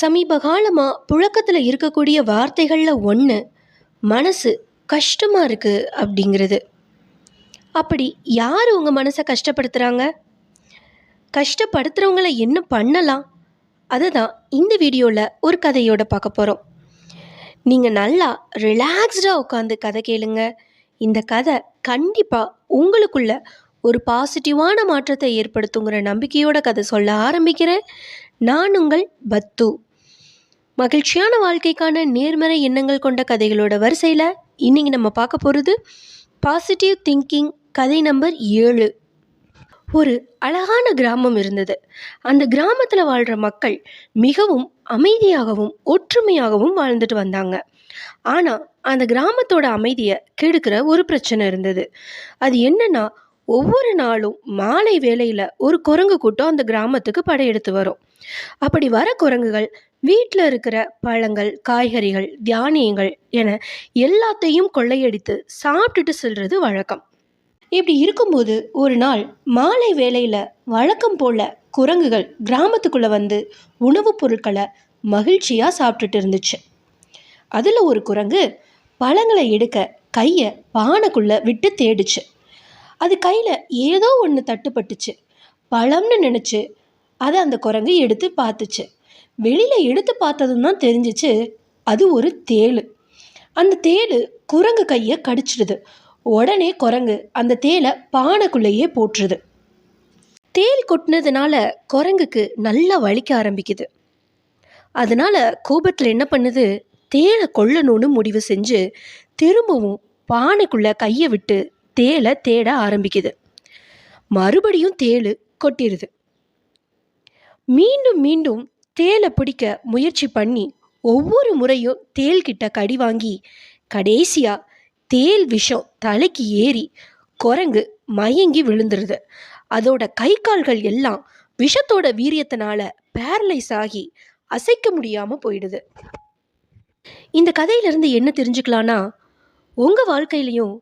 சமீப காலமாக புழக்கத்தில் இருக்கக்கூடிய வார்த்தைகளில் ஒன்று மனசு கஷ்டமாக இருக்குது அப்படிங்கிறது. அப்படி யார் உங்கள் மனசை கஷ்டப்படுத்துகிறாங்க கஷ்டப்படுத்துகிறவங்கள என்ன பண்ணலாம்? அதை தான் இந்த வீடியோவில் ஒரு கதையோட பார்க்க போகிறோம் நீங்கள் நல்லா ரிலாக்ஸ்டாக உட்காந்து கதை கேளுங்க. இந்த கதை கண்டிப்பாக உங்களுக்குள்ள ஒரு பாசிட்டிவான மாற்றத்தை ஏற்படுத்துங்கிற நம்பிக்கையோட கதை சொல்ல ஆரம்பிக்கிறேன். நான் உங்கள் பத்து. மகிழ்ச்சியான வாழ்க்கைக்கான நேர்மறை எண்ணங்கள் கொண்ட கதைகளோட வரிசையில் இன்னைக்கு நம்ம பார்க்க போகிறது பாசிட்டிவ் திங்கிங் கதை நம்பர் ஏழு. ஒரு அழகான கிராமம் இருந்தது. அந்த கிராமத்தில் வாழ்கிற மக்கள் மிகவும் அமைதியாகவும் ஒற்றுமையாகவும் வாழ்ந்துட்டு வந்தாங்க. ஆனால் அந்த கிராமத்தோட அமைதியை கெடுக்கிற ஒரு பிரச்சனை இருந்தது. அது என்னன்னா ஒவ்வொரு நாளும் மாலை வேளையில் ஒரு குரங்கு கூட்டம் அந்த கிராமத்துக்கு படையெடுத்து வரும். அப்படி வர குரங்குகள் வீட்டில் இருக்கிற பழங்கள் காய்கறிகள் தியானியங்கள் என எல்லாத்தையும் கொள்ளையடித்து சாப்பிட்டுட்டு செல்றது வழக்கம். இப்படி இருக்கும்போது ஒரு நாள் மாலை வேளையில் வழக்கம் போல குரங்குகள் கிராமத்துக்குள்ளே வந்து உணவுப் பொருட்களை மகிழ்ச்சியாக சாப்பிட்டுட்டு இருந்துச்சு. அதில் ஒரு குரங்கு பழங்களை எடுக்க கையை பானைக்குள்ளே விட்டு தேடிச்சு. அது கையில் ஏதோ ஒன்று தட்டுப்பட்டுச்சு. பழம்னு நினச்சி அதை அந்த குரங்கு எடுத்து பார்த்துச்சு. வெளியில் எடுத்து பார்த்ததும் தான் தெரிஞ்சிச்சு அது ஒரு தேள். அந்த தேள் குரங்கு கையை கடிச்சிடுது. உடனே குரங்கு அந்த தேலை பானைக்குள்ளேயே போட்டுருது. தேள் கொட்டினதுனால குரங்குக்கு நல்லா வலிக்க ஆரம்பிக்குது. அதனால் கோபத்தில் என்ன பண்ணுது? தேலை கொல்லணும்னு முடிவு செஞ்சு திரும்பவும் பானைக்குள்ள கையை விட்டு தேலை தேட ஆரம்பிக்குது. மறுபடியும் தேள் கொட்டிடுது மீண்டும் மீண்டும் தேலை பிடிக்க முயற்சி பண்ணி ஒவ்வொரு முறையும் தேள்கிட்ட கடி வாங்கி கடைசியா தேள் விஷம் தலைக்கு ஏறி குரங்கு மயங்கி விழுந்துருது. அதோட கை கால்கள் எல்லாம் விஷத்தோட வீரியத்தினால பேரலைஸ் ஆகி அசைக்க முடியாம போயிடுது. இந்த கதையிலிருந்து என்ன தெரிஞ்சுக்கலான்னா உங்க வாழ்க்கையிலையும்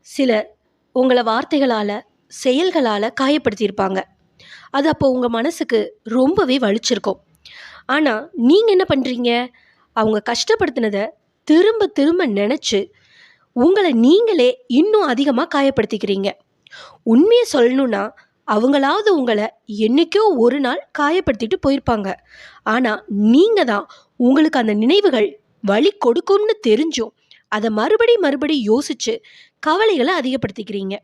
சில உங்களை வார்த்தைகளால் செயல்களால் காயப்படுத்தியிருப்பாங்க. அது அப்போ உங்கள் மனசுக்கு ரொம்பவே வலிச்சிருக்கும். ஆனால் நீங்கள் என்ன பண்ணுறீங்க அவங்க கஷ்டப்படுத்தினதை திரும்ப திரும்ப நினச்சி உங்களை நீங்களே இன்னும் அதிகமாக காயப்படுத்திக்கிறீங்க. உண்மையை சொல்லணும்னா அவங்களாவது உங்களை என்னைக்கோ ஒரு நாள் காயப்படுத்திட்டு போயிருப்பாங்க. ஆனால் நீங்கள் தான் உங்களுக்கு அந்த நினைவுகள் வழி கொடுக்கும்னு தெரிஞ்சும் அதை மறுபடி மறுபடி யோசித்து கவலைகளை அதிகப்படுத்திக்கிறீங்க.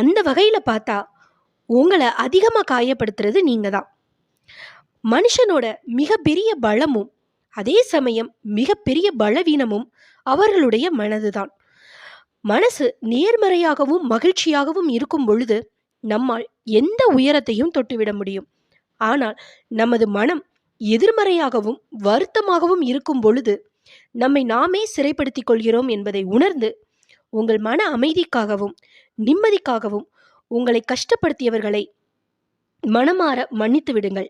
அந்த வகையில் பார்த்தா உங்களை அதிகமாக காயப்படுத்துறது நீங்கள் தான் மனுஷனோட மிகப்பெரிய பலமும் அதே சமயம் மிகப்பெரிய பலவீனமும் அவர்களுடைய மனதுதான். மனசு நேர்மறையாகவும் மகிழ்ச்சியாகவும் இருக்கும் பொழுது நம்மால் எந்த உயரத்தையும் தொட்டுவிட முடியும். ஆனால் நமது மனம் எதிர்மறையாகவும் வருத்தமாகவும் இருக்கும் பொழுது நம்மை நாமே சிறைப்படுத்திக் கொள்கிறோம் என்பதை உணர்ந்து உங்கள் மன அமைதிக்காகவும் நிம்மதிக்காகவும் உங்களை கஷ்டப்படுத்தியவர்களை மனமாற மன்னித்து விடுங்கள்.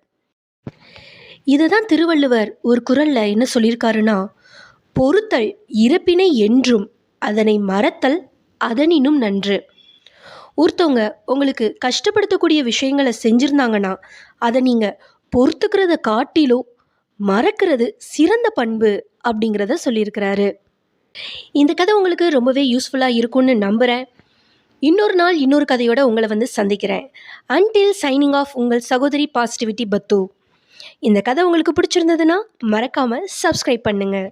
இதுதான் திருவள்ளுவர் ஒரு குரல்ல என்ன சொல்லியிருக்காருன்னா பொறுத்தல் இறப்பினை என்றும் அதனை மறத்தல் அதனினும் நன்று. ஒருத்தவங்க உங்களுக்கு கஷ்டப்படுத்தக்கூடிய விஷயங்களை செஞ்சுருந்தாங்கன்னா அதை நீங்கள் பொறுத்துக்கிறத காட்டிலும் மறக்கிறது சிறந்த பண்பு அப்படிங்கிறத சொல்லியிருக்கிறாரு. இந்த கதை உங்களுக்கு ரொம்பவே யூஸ்ஃபுல்லாக இருக்கும்னு நம்புகிறேன் இன்னொரு நாள் இன்னொரு கதையோட உங்களை வந்து சந்திக்கிறேன். அன்டில் சைனிங் ஆஃப் உங்கள் சகோதரி பாசிட்டிவிட்டி பத்து. இந்த கதை உங்களுக்கு பிடிச்சிருந்ததுன்னா மறக்காமல் சப்ஸ்கிரைப் பண்ணுங்கள்